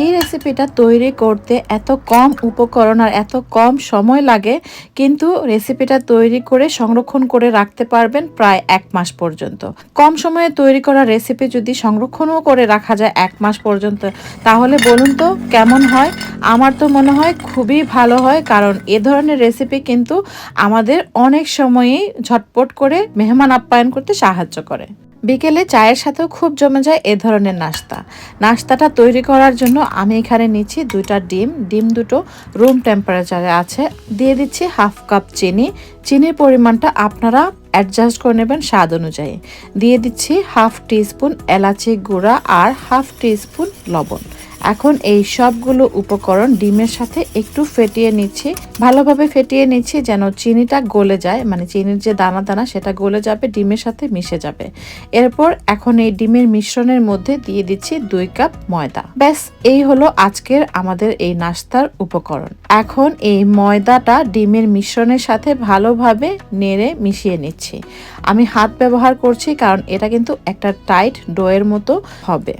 এই রেসিপিটা তৈরি করতে এত কম উপকরণ আর এত কম সময় লাগে, কিন্তু রেসিপিটা তৈরি করে সংরক্ষণ করে রাখতে পারবেন প্রায় এক মাস পর্যন্ত। কম সময়ে তৈরি করা রেসিপি যদি সংরক্ষণও করে রাখা যায় এক মাস পর্যন্ত, তাহলে বলুন তো কেমন হয়? আমার তো মনে হয় খুবই ভালো হয়, কারণ এ ধরনের রেসিপি কিন্তু আমাদের অনেক সময়ই ঝটপট করে মেহমান আপ্যায়ন করতে সাহায্য করে। বিকেলে চায়ের সাথেও খুব জমে যায় এ ধরনের নাস্তা। নাস্তাটা তৈরি করার জন্য আমি এখানে নিচ্ছি দুইটা ডিম। ডিম দুটো রুম টেম্পারেচারে আছে। দিয়ে দিচ্ছি হাফ কাপ চিনি। চিনির পরিমাণটা আপনারা অ্যাডজাস্ট করে নেবেন স্বাদ অনুযায়ী। দিয়ে দিচ্ছি হাফ টিস্পুন এলাচি গুঁড়া আর হাফ টিস্পুন লবণ। এখন এই সবগুলো উপকরণ ডিমের সাথে একটু ফেটিয়ে নিচ্ছি। ভালোভাবে ফেটিয়ে নিচ্ছি যেন চিনিটা গলে যায় মানে চিনির যে দানা দানা সেটা গলে যাবে, ডিমের সাথে মিশে যাবে। এরপর এখন এই ডিমের মিশ্রণের মধ্যে দিয়ে দিচ্ছি দুই কাপ ময়দা। ব্যাস, এই হলো আজকের আমাদের এই নাস্তার উপকরণ। এখন এই ময়দাটা ডিমের মিশ্রণের সাথে ভালোভাবে নেড়ে মিশিয়ে নিচ্ছি। আমি হাত ব্যবহার করছি কারণ এটা কিন্তু একটা টাইট ডোয়ের মতো হবে।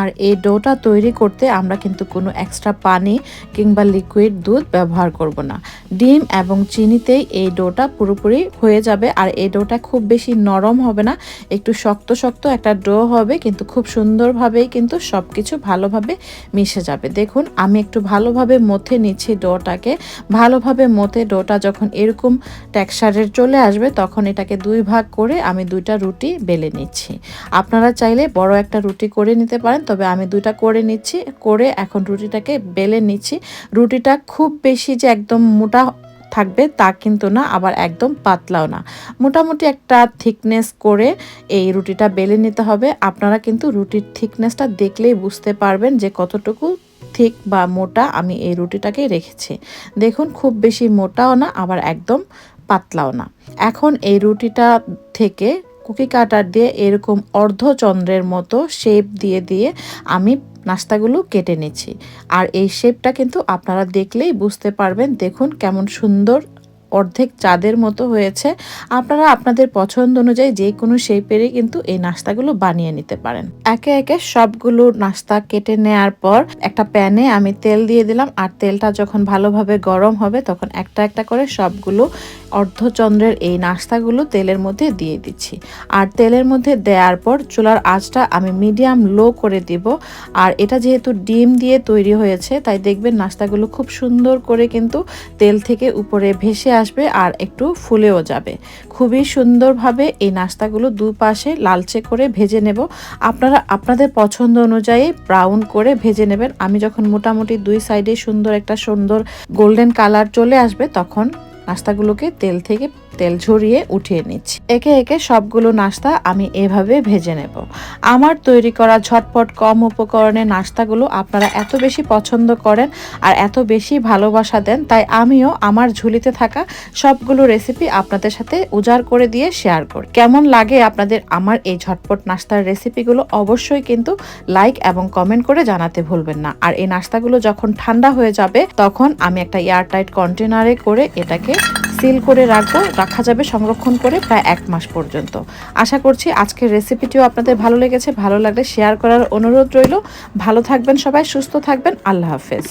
আর এই ডোটা তৈরি করতে আমরা কিন্তু কোনো এক্সট্রা পানি কিংবা লিকুইড দুধ ব্যবহার করব না। ডিম এবং চিনিতেই এই ডোটা পুরোপুরি হয়ে যাবে আর এই ডোটা খুব বেশি নরম হবে না, একটু শক্ত শক্ত একটা ডো হবে কিন্তু খুব সুন্দরভাবেই কিন্তু সব কিছু ভালোভাবে মিশে যাবে। দেখুন, আমি একটু ভালোভাবে মথে নিচ্ছি ডোটাকে। ভালোভাবে মথে ডোটা যখন এরকম টেক্সচারের চলে আসবে তখন এটাকে দুই ভাগ করে আমি দুইটা রুটি বেলে নিচ্ছি। আপনারা চাইলে বড় একটা রুটি করে নিতে পারেন তবে আমি দুইটা করে নিচ্ছি, করে এখন রুটিটাকে বেলে নিচ্ছি। রুটিটা খুব বেশি যে একদম মোটা থাকবে তা কিন্তু না, আবার একদম পাতলাও না। মোটামুটি একটা থিকনেস করে এই রুটিটা বেলে নিতে হবে। আপনারা কিন্তু রুটির থিকনেসটা দেখলেই বুঝতে পারবেন যে কতটুকু থিক বা মোটা আমি এই রুটিটাকে রেখেছি। দেখুন, খুব বেশি মোটাও না, আবার একদম পাতলাও না। এখন এই রুটিটা থেকে কুকি কাটার দিয়ে এরকম অর্ধচন্দ্রের মতো শেপ দিয়ে দিয়ে আমি নাস্তাগুলো কেটে নিচ্ছি। আর এই শেপটা কিন্তু আপনারা দেখলেই বুঝতে পারবেন, দেখুন কেমন সুন্দর অর্ধেক চাঁদের মতো হয়েছে। আপনারা আপনাদের পছন্দ অনুযায়ী যে কোনো শেপেরই কিন্তু এই নাস্তাগুলো বানিয়ে নিতে পারেন। একে একে সবগুলো নাস্তা কেটে নেয়ার পর একটা প্যানে আমি তেল দিয়ে দিলাম। আর তেলটা যখন ভালোভাবে গরম হবে তখন একটা একটা করে সবগুলো অর্ধচন্দ্রের এই নাস্তাগুলো তেলের মধ্যে দিয়ে দিচ্ছি। আর তেলের মধ্যে দেওয়ার পর চুলার আঁচটা আমি মিডিয়াম লো করে দিব। আর এটা যেহেতু ডিম দিয়ে তৈরি হয়েছে, তাই দেখবেন নাস্তাগুলো খুব সুন্দর করে কিন্তু তেল থেকে উপরে ভেসে আসবে আর একটু ফুলেও যাবে। খুবই সুন্দরভাবে এই নাস্তাগুলো দুপাশে লালচে করে ভেজে নেব। আপনারা, আপনাদের পছন্দ অনুযায়ী ব্রাউন করে ভেজে নেবেন। আমি যখন মোটামুটি দুই সাইডে সুন্দর একটা সুন্দর গোল্ডেন কালার চলে আসবে, তখন নাস্তাগুলোকে তেল থেকে তেল ঝরিয়ে উঠিয়ে নিচ্ছি। একে একে সবগুলো নাস্তা আমি এভাবে ভেজে নেব। আমার তৈরি করা ঝটপট কম উপকরণে নাস্তাগুলো আপনারা এত বেশি পছন্দ করেন আর এত বেশি ভালোবাসা দেন, তাই আমিও আমার ঝুলিতে থাকা সবগুলো রেসিপি আপনাদের সাথে উজাড় করে দিয়ে শেয়ার করি। কেমন লাগে আপনাদের আমার এই ঝটপট নাস্তার রেসিপিগুলো অবশ্যই কিন্তু লাইক এবং কমেন্ট করে জানাতে ভুলবেন না। আর এই নাস্তাগুলো যখন ঠান্ডা হয়ে যাবে, তখন আমি একটা এয়ারটাইট কন্টেনারে করে এটাকে সিল করে রাখব, রাখা যাবে সংরক্ষণ করে প্রায় এক মাস পর্যন্ত। আশা করছি আজকের রেসিপিটিও আপনাদের ভালো লেগেছে। ভালো লাগলে শেয়ার করার অনুরোধ রইল। ভালো থাকবেন সবাই, সুস্থ থাকবেন। আল্লাহ হাফেজ।